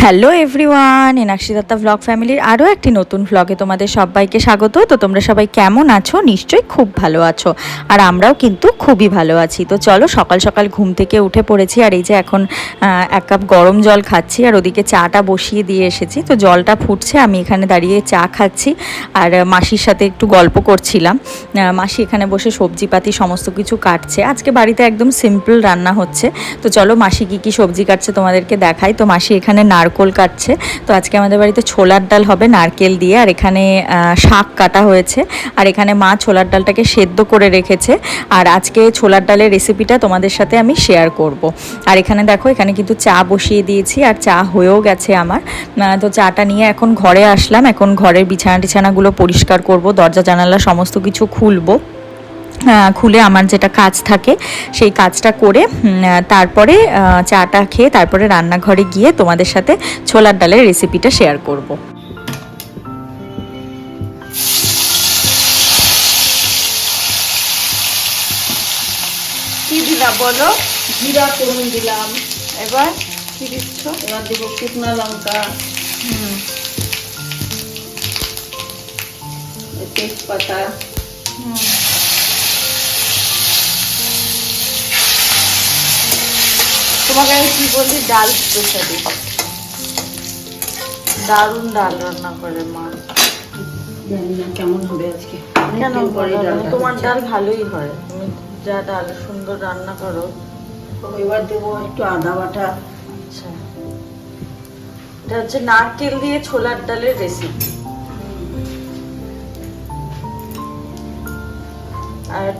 Hello everyone Enakshi Dutta vlog ফ্যামিলির আরও একটি নতুন ভ্লগে তোমাদের সবাইকে স্বাগত। তো তোমরা সবাই কেমন আছো? নিশ্চয়ই খুব ভালো আছো। আর আমরাও কিন্তু খুবই ভালো আছি। তো চলো সকাল সকাল ঘুম থেকে উঠে পড়েছি আর এই যে এখন এক কাপ গরম জল খাচ্ছি আর ওদিকে চাটা বসিয়ে দিয়ে এসেছি। তো জলটা ফুটছে, আমি এখানে দাঁড়িয়ে চা খাচ্ছি আর মাসির সাথে একটু গল্প করছিলাম। মাসি এখানে বসে সবজিপাতি সমস্ত কিছু কাটছে। আজকে বাড়িতে একদম সিম্পল রান্না হচ্ছে। তো চলো মাসি কি কি সবজি কাটছে তোমাদেরকে দেখাই। তো মাসি এখানে নারকোল কাটছে। তো আজকে আমাদের বাড়িতে ছোলার ডাল হবে নারকেল দিয়ে, আর এখানে শাক কাটা হয়েছে। আর এখানে মা ছোলার ডালটাকে সেদ্ধ করে রেখেছে। আর আজকে ছোলার ডালের রেসিপিটা তোমাদের সাথে আমি শেয়ার করব। আর এখানে দেখো, এখানে কিন্তু চা বসিয়ে দিয়েছি, আর চা হয়েও গেছে আমার। তো চাটা নিয়ে এখন ঘরে আসলাম। এখন ঘরের বিছানা টিছানাগুলো পরিষ্কার করব দরজা জানালা সমস্ত কিছু খুলবো। খুলে আমার যেটা কাজ থাকে সেই কাজটা করে তারপরে চাটা খেয়ে তারপরে রান্নাঘরে গিয়ে তোমাদের সাথে ছোলার ডালের রেসিপিটা শেয়ার করব। কি দিলা বলো? জিরা ফোড়ন দিলাম। এবার কি দিচ্ছ? এবার দেব শুকনো লঙ্কা। তেজপাতা। তোমাকে আমি কি বলি ডাল স্পেশালি দারুণ ডাল রান্না করে মা। জানি না কেমন হবে আজকে। কেন অনেকদিন পরে বলো না? ডালটা তোমার ডাল ভালোই হয়। তুমি যা ডাল সুন্দর রান্না করো। এবার দেবো একটু আদা বাটা। আচ্ছা। এটা হচ্ছে নারকেল দিয়ে ছোলার ডালের রেসিপি আর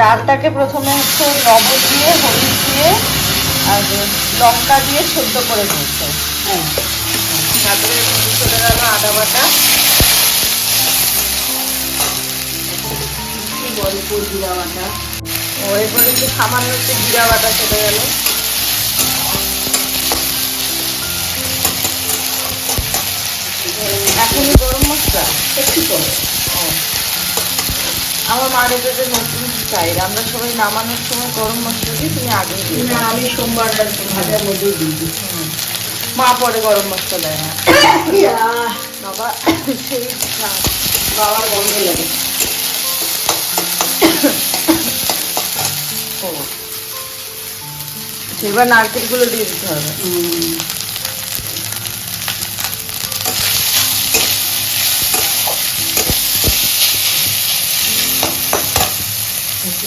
ডালটাকে প্রথমে হচ্ছে লবণ দিয়ে হলুদ দিয়ে আর লঙ্কা দিয়ে সেদ্ধ করে নিয়েছে। হ্যাঁ তারপরে চলে গেল আদা বাটা একটু অল্প জিরা বাটা ও এরপরে একটু সামান্য একটু জিরা বাটা চলে গেল এখনই গরম মশলা একটু আমার মার এটা নতুন চাই। আমরা সবাই নামানোর সময় গরম মশলা দিই তুমি আগে না। আমি সোমবার ভাজার মধ্যে দিয়ে দিই। মা পরে গরম মশলা দেয় না। বাবা সেই বাবার গন্ধ লাগে। এবার নারকেলগুলো দিয়ে দিতে হবে হুম।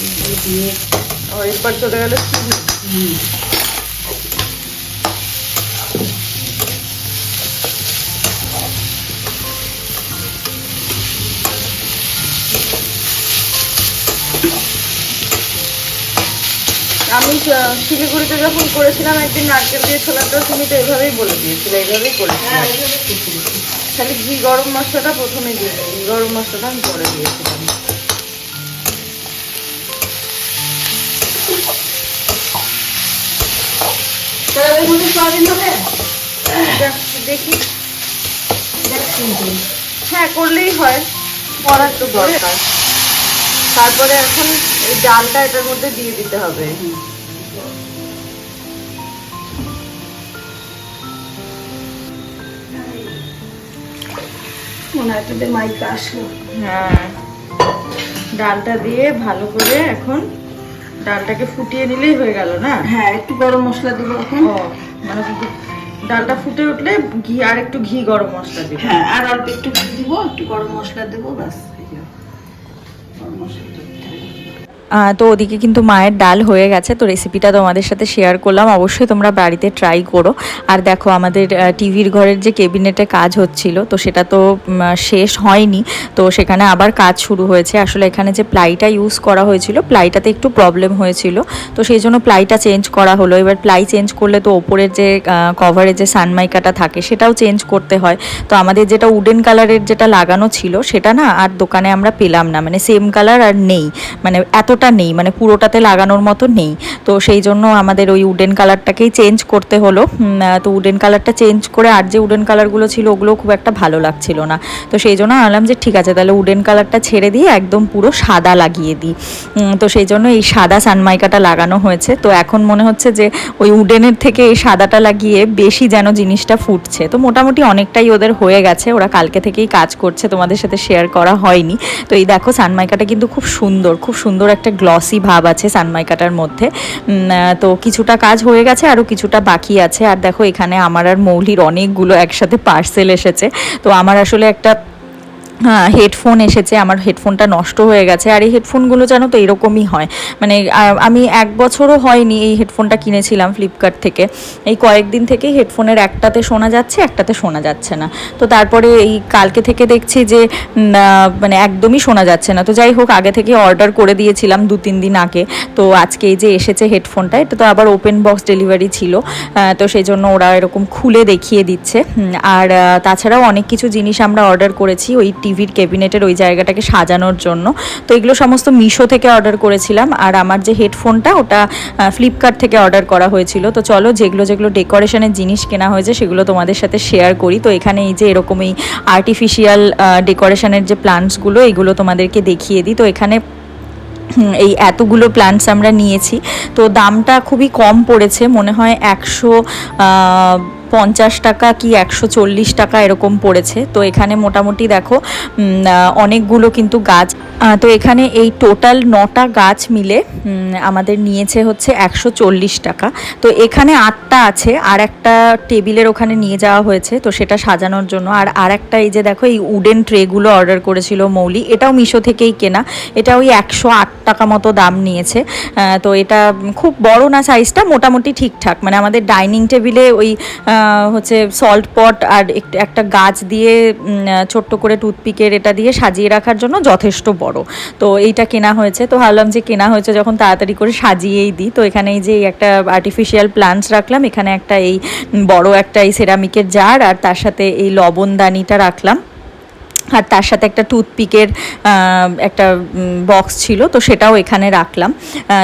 এগুলো দিয়ে এরপর চলে গেল আমি শিলিগুড়িতে যখন করেছিলাম একদিন নারকেল দিয়ে ছোলাটা তুমি তো এভাবেই বলে দিয়েছিলে এইভাবেই করেছিলাম হ্যাঁ, হবে। খালি ঘি গরম মশলাটা প্রথমে দিয়ে দেয় ঘি গরম মশলাটা আমি পরে দিয়েছিলাম। দেখ, হ্যাঁ করলেই হয়। করার তো দরকার। তারপরে এখন এই ডালটা এটার মধ্যে দিয়ে দিতে হবে। মনে হয় তোদের মাইকা আসলো। হ্যাঁ। ডালটা দিয়ে ভালো করে এখন ডালটাকে ফুটিয়ে নিলেই হয়ে গেল না? হ্যাঁ একটু গরম মশলা দেবো এখন। মানে ডালটা ফুটে উঠলে ঘি আর একটু ঘি গরম মশলা দিব। হ্যাঁ আর অল্প একটু ঘি দিব একটু গরম মশলা দেবো ব্যাস। গরম মশলা তো ওদিকে কিন্তু মায়ের ডাল হয়ে গেছে, তো রেসিপিটা তোমাদের সাথে শেয়ার করলাম, অবশ্যই তোমরা বাড়িতে ট্রাই করো। আর দেখো, আমাদের টিভির ঘরের যে কেবিনেটে কাজ হচ্ছিল, তো সেটা তো শেষ হয়নি, তো সেখানে আবার কাজ শুরু হয়েছে। আসলে এখানে যে প্লাইটা ইউজ করা হয়েছিল প্লাইটাতে একটু প্রবলেম হয়েছিল, তো সেই জন্য প্লাইটা চেঞ্জ করা হলো। এবার প্লাই চেঞ্জ করলে তো ওপরের যে কভারে যে সানমাইকাটা থাকে, সেটাও চেঞ্জ করতে হয়। তো আমাদের যেটা উডেন কালারের যেটা লাগানো ছিল, সেটা না আর দোকানে আমরা পেলাম না মানে সেম কালার আর নেই। মানে এতটা পুরোটা নেই মানে পুরোটাতে লাগানোর মতো নেই। তো সেই জন্য আমাদের ওই উডেন কালারটাকেই চেঞ্জ করতে হলো। তো উডেন কালারটা চেঞ্জ করে আর যে উডেন কালারগুলো ছিল ওগুলো খুব একটা ভালো লাগছিল না। তো সেই জন্য আনলাম যে ঠিক আছে, তাহলে উডেন কালারটা ছেড়ে দিয়ে একদম পুরো সাদা লাগিয়ে দিই। তো সেই জন্য এই সাদা সানমাইকাটা লাগানো হয়েছে। তো এখন মনে হচ্ছে যে ওই উডেনের থেকে এই সাদাটা লাগিয়ে বেশি যেন জিনিসটা ফুটছে। তো মোটামুটি অনেকটাই ওদের হয়ে গেছে, ওরা কালকে থেকেই কাজ করছে, তোমাদের সাথে শেয়ার করা হয়নি। তো এই দেখো সানমাইকাটা কিন্তু খুব সুন্দর খুব সুন্দর একটা গ্লসি ভাব আছে সানমাইকাটার মধ্যে। তো কিছুটা কাজ হয়ে গেছে আরও কিছুটা বাকি আছে। আর দেখো, এখানে আমার আর মৌলির অনেকগুলো একসাথে পার্সেল এসেছে। তো আমার আসলে একটা হেডফোন এসেছে, আমার হেডফোনটা নষ্ট হয়ে গেছে। আর এই হেডফোনগুলো জানো তো, এরকমই হয়। মানে আমি এক বছরও হয়নি এই হেডফোনটা কিনেছিলাম ফ্লিপকার্ট থেকে। এই কয়েকদিন থেকেই হেডফোনের একটাতে শোনা যাচ্ছে, একটাতে শোনা যাচ্ছে না। তো তারপরে এই কালকে থেকে দেখছি যে মানে একদমই শোনা যাচ্ছে না। তো যাই হোক, আগে থেকে অর্ডার করে দিয়েছিলাম দু, তিন দিন আগে। তো আজকে এই যে এসেছে হেডফোনটা এটা তো আবার ওপেন বক্স ডেলিভারি ছিল। তো সেই জন্য ওরা এরকম খুলে দেখিয়ে দিচ্ছে। আর তাছাড়াও অনেক কিছু জিনিস আমরা অর্ডার করেছি, ওই টিভির ক্যাবিনেটের ওই জায়গাটাকে সাজানোর জন্য। তো এগুলো সমস্ত মিশো থেকে অর্ডার করেছিলাম। আর আমার যে হেডফোনটা, ওটা ফ্লিপকার্ট থেকে অর্ডার করা হয়েছিল। তো চলো, যেগুলো যেগুলো ডেকোরেশনের জিনিস কেনা হয়েছে, সেগুলো তোমাদের সাথে শেয়ার করি। তো এখানে এই যে এরকম এই আর্টিফিশিয়াল ডেকোরেশনের যে প্লান্টসগুলো এগুলো তোমাদেরকে দেখিয়ে দিই। তো এখানে এই এতগুলো প্ল্যান্টস আমরা নিয়েছি। তো দামটা খুবই কম পড়েছে। মনে হয় একশো পঞ্চাশ টাকা কি একশো চল্লিশ টাকা এরকম পড়েছে। তো এখানে মোটামুটি দেখো অনেকগুলো কিন্তু গাছ। তো এখানে এই টোটাল নটা গাছ মিলে আমাদের নিয়েছে হচ্ছে একশো চল্লিশ টাকা। তো এখানে আটটা আছে, আর একটা টেবিলের ওখানে নিয়ে যাওয়া হয়েছে, তো সেটা সাজানোর জন্য। আর আর একটা এই যে দেখো, এই উডেন ট্রেগুলো অর্ডার করেছিল মৌলি। এটাও মিশো থেকেই কেনা। এটা ওই একশো আট টাকা মতো দাম নিয়েছে। তো এটা খুব বড় না সাইজটা মোটামুটি ঠিকঠাক। মানে আমাদের ডাইনিং টেবিলে ওই হচ্ছে সল্ট পট আর এক- একটা গাছ দিয়ে ছোট্ট করে টুথপিকের এটা দিয়ে সাজিয়ে রাখার জন্য যথেষ্ট বড়। তো এইটা কেনা হয়েছে। তো ভাবলাম যে কেনা হয়েছে যখন তাড়াতাড়ি করে সাজিয়েই দিই। তো এখানে এই যে একটা আর্টিফিশিয়াল প্লান্টস রাখলাম। এখানে একটা এই বড় একটা এই সেরামিকের জার আর তার সাথে এই লবণদানিটা রাখলাম। আর তার সাথে একটা টুথপিকের একটা বক্স ছিল, তো সেটাও এখানে রাখলাম।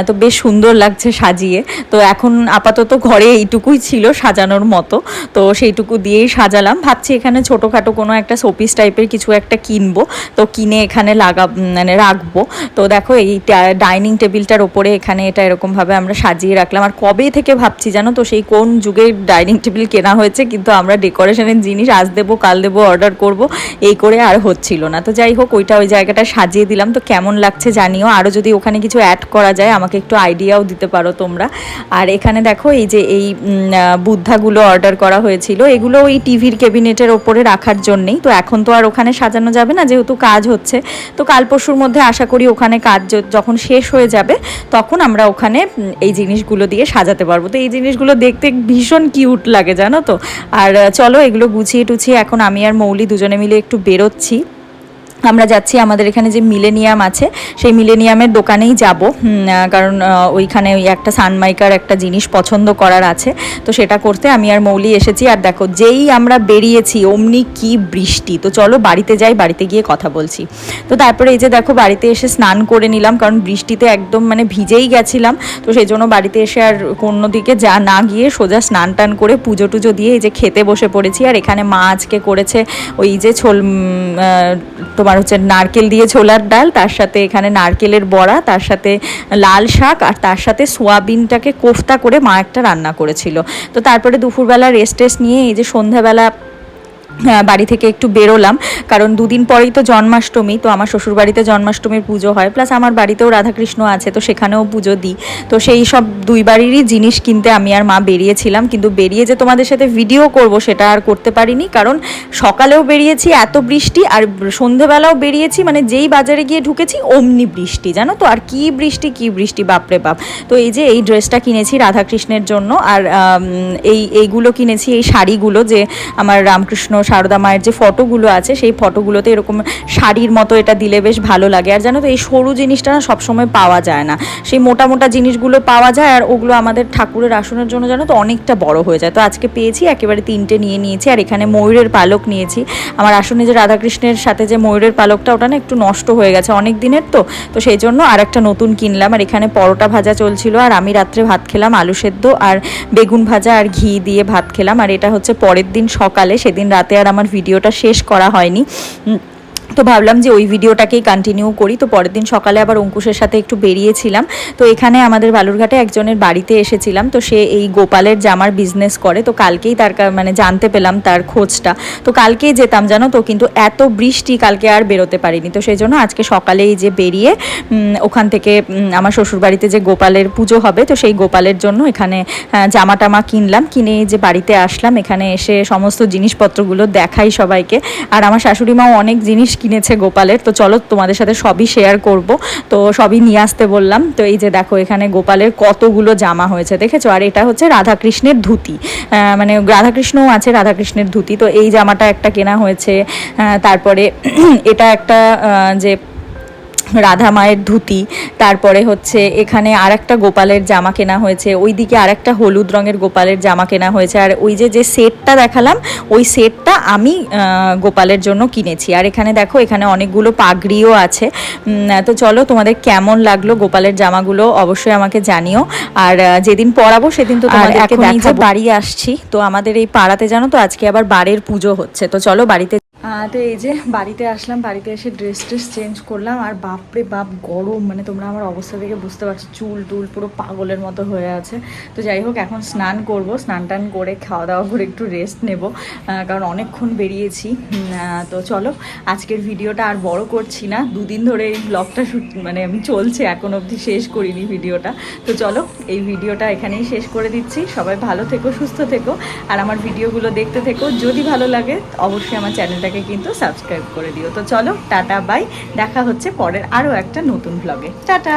তো বেশ সুন্দর লাগছে সাজিয়ে। তো এখন আপাতত ঘরে এইটুকুই ছিল সাজানোর মতো। তো সেইটুকু দিয়েই সাজালাম। ভাবছি এখানে ছোটোখাটো কোনো একটা শোপিস টাইপের কিছু একটা কিনবো। তো কিনে এখানে লাগা মানে রাখব। তো দেখো এই ডাইনিং টেবিলটার ওপরে এখানে এটা এরকমভাবে আমরা সাজিয়ে রাখলাম। আর কবে থেকে ভাবছি জানো তো, সেই কোন যুগে ডাইনিং টেবিল কেনা হয়েছে, কিন্তু আমরা ডেকোরেশনের জিনিস আজ দেবো, কাল দেবো অর্ডার করব। এই করে আর হচ্ছিল না। তো যাই হোক, ওইটা ওই জায়গাটা সাজিয়ে দিলাম। তো কেমন লাগছে জানিও। আরও যদি ওখানে কিছু অ্যাড করা যায়, আমাকে একটু আইডিয়াও দিতে পারো তোমরা। আর এখানে দেখো, এই যে এই বুদ্ধাগুলো অর্ডার করা হয়েছিল। এগুলো ওই টিভির ক্যাবিনেটের ওপরে রাখার জন্যেই। তো এখন তো আর ওখানে সাজানো যাবে না, যেহেতু কাজ হচ্ছে। তো কাল পরশুর মধ্যে আশা করি ওখানে কাজ যখন শেষ হয়ে যাবে, তখন আমরা ওখানে এই জিনিসগুলো দিয়ে সাজাতে পারব। তো এই জিনিসগুলো দেখতে ভীষণ কিউট লাগে, জানো তো? আর, চলো এগুলো গুছিয়ে টুছিয়ে এখন আমি আর মৌলি দুজনে মিলে একটু বেরোচ্ছি। 起 আমরা যাচ্ছি আমাদের এখানে যে মিলেনিয়াম আছে সেই মিলেনিয়ামের দোকানেই যাব। কারণ ওইখানে ওই একটা সানমাইকার একটা জিনিস পছন্দ করার আছে। তো সেটা করতে আমি আর মৌলি এসেছি। আর দেখো যেই আমরা বেরিয়েছি অমনি কি বৃষ্টি। তো চলো বাড়িতে যাই বাড়িতে গিয়ে কথা বলছি। তো তারপরে এই যে দেখো বাড়িতে এসে স্নান করে নিলাম কারণ বৃষ্টিতে একদম মানে ভিজেই গেছিলাম। তো সেই জন্য বাড়িতে এসে আর কোনো দিকে যা না গিয়ে সোজা স্নান টান করে পুজো টুজো দিয়ে এই যে খেতে বসে পড়েছি। আর এখানে মা আজকে করেছে ওই যে ছোল উম, তোমার হচ্ছে নারকেল দিয়ে ছোলার ডাল, তার সাথে এখানে নারকেলের বড়া, তার সাথে লাল শাক, আর তার সাথে সোয়াবিনটাকে কোফতা করে মা একটা রান্না করেছিল। তো তারপরে দুপুরবেলা রেস্ট টেস্ট নিয়ে এই যে সন্ধ্যাবেলা বাড়ি থেকে একটু বেরোলাম। কারণ দুদিন পরেই তো জন্মাষ্টমী, তো আমার শ্বশুর বাড়িতে জন্মাষ্টমীর পুজো হয়। প্লাস আমার বাড়িতেও রাধাকৃষ্ণ আছে, তো সেখানেও পুজো দিই। তো সেই সব দুই বাড়িরই জিনিস কিনতে আমি আর মা বেরিয়েছিলাম। কিন্তু বেরিয়ে যে তোমাদের সাথে ভিডিও করব, সেটা আর করতে পারিনি। কারণ সকালেও বেরিয়েছি, এত বৃষ্টি, আর সন্ধেবেলাও বেরিয়েছি। মানে যেই বাজারে গিয়ে ঢুকেছি, অমনি বৃষ্টি, জানো তো? আর কি বৃষ্টি কি বৃষ্টি বাপরে বাপ। তো এই যে এই ড্রেসটা কিনেছি রাধাকৃষ্ণের জন্য। আর এই, এইগুলো কিনেছি, এই শাড়িগুলো যে আমার রামকৃষ্ণ সারদা মায়ের যে ফটোগুলো আছে, সেই ফটোগুলোতে এরকম শাড়ির মতো এটা দিলে বেশ ভালো লাগে। আর জানো তো, এই সরু জিনিসটা না সবসময় পাওয়া যায় না। সেই মোটা মোটা জিনিসগুলো পাওয়া যায় আর ওগুলো আমাদের ঠাকুরের আসনের জন্য জানো তো অনেকটা বড় হয়ে যায়। তো আজকে পেয়েছি, একেবারে তিনটে নিয়ে নিয়েছি আর এখানে ময়ূরের পালক নিয়েছি। আমার আসনে যে রাধাকৃষ্ণের সাথে যে ময়ূরের পালকটা, ওটা না একটু নষ্ট হয়ে গেছে অনেক দিনের তো। তো সেই জন্য আর একটা নতুন কিনলাম আর এখানে পরোটা ভাজা চলছিল আর আমি রাত্রে ভাত খেলাম আলু সেদ্ধ আর বেগুন ভাজা আর ঘি দিয়ে ভাত খেলাম। আর এটা হচ্ছে পরের দিন সকালে, সেদিন রাতে আর আমার ভিডিওটা শেষ করা হয়নি। তো ভাবলাম যে ওই ভিডিওটাকেই কন্টিনিউ করি। তো পরের দিন সকালে আবার অঙ্কুশের সাথে একটু বেরিয়েছিলাম। তো এখানে আমাদের বালুরঘাটে একজনের বাড়িতে এসেছিলাম। তো সে এই গোপালের জামার বিজনেস করে। তো কালকেই তার মানে জানতে পেলাম তার খোঁজটা। তো কালকেই যেতাম, জানো তো, কিন্তু এত বৃষ্টি কালকে আর বেরোতে পারিনি। তো সেই জন্য আজকে সকালেই যে বেরিয়ে ওখান থেকে আমার শ্বশুরবাড়িতে যে গোপালের পুজো হবে, তো সেই গোপালের জন্য এখানে জামা টামা কিনলাম। কিনে যে বাড়িতে আসলাম, এখানে এসে সমস্ত জিনিসপত্রগুলো দেখাই সবাইকে। আর আমার শাশুড়ি মাও অনেক জিনিস কিনেছে গোপালের। তো চলো তোমাদের সাথে সবই শেয়ার করব। তো সবই নিয়ে আসতে বললাম। তো এই যে দেখো এখানে গোপালের কতগুলো জামা হয়েছে। দেখেছ? আর এটা হচ্ছে রাধাকৃষ্ণের ধুতি। মানে রাধাকৃষ্ণও আছে রাধাকৃষ্ণের ধুতি। তো এই জামাটা একটা কেনা হয়েছে। তারপরে এটা একটা যে রাধা মায়ের ধুতি তারপরে হচ্ছে এখানে আর একটা গোপালের জামা কেনা হয়েছে ওইদিকে আর একটা হলুদ রঙের গোপালের জামা কেনা হয়েছে আর ওই যে যে সেটটা দেখালাম ওই সেটটা আমি গোপালের জন্য কিনেছি। আর এখানে দেখো এখানে অনেকগুলো পাগড়িও আছে। তো চলো তোমাদের কেমন লাগল গোপালের জামাগুলো অবশ্যই আমাকে জানিও। আর যেদিন পরাবো সেদিন তো তোমাদেরকে দেখাবো। বাড়ি আসছি তো আমাদের এই পাড়াতে জানো তো আজকে আবার বারের পুজো হচ্ছে। তো চলো বাড়িতে তো এই যে বাড়িতে আসলাম, বাড়িতে এসে ড্রেস ট্রেস চেঞ্জ করলাম, আর বাপরে বাপ, গরম মানে তোমরা আমার অবস্থা থেকে বুঝতে পারছ, চুল টুল পুরো পাগলের মতো হয়ে আছে। তো যাই হোক, এখন স্নান করব, স্নান টান করে খাওয়া দাওয়া করে একটু রেস্ট নেব কারণ অনেকক্ষণ বেরিয়েছি। তো চলো, আজকের ভিডিওটা আর বড় করছি না, দুদিন ধরে এই ব্লগটা শুট মানে আমি চলছে, এখন অবধি শেষ করিনি ভিডিওটা। তো চলো, এই ভিডিওটা এখানেই শেষ করে দিচ্ছি, সবাই ভালো থেকো, সুস্থ থেকো, আর আমার ভিডিওগুলো দেখতে থেকো, যদি ভালো লাগে, অবশ্যই আমার চ্যানেলটাকে কিন্তু সাবস্ক্রাইব করে দিও। তো চলো, টাটা, বাই। দেখা হচ্ছে পরের আরও একটা নতুন ব্লগে টাটা!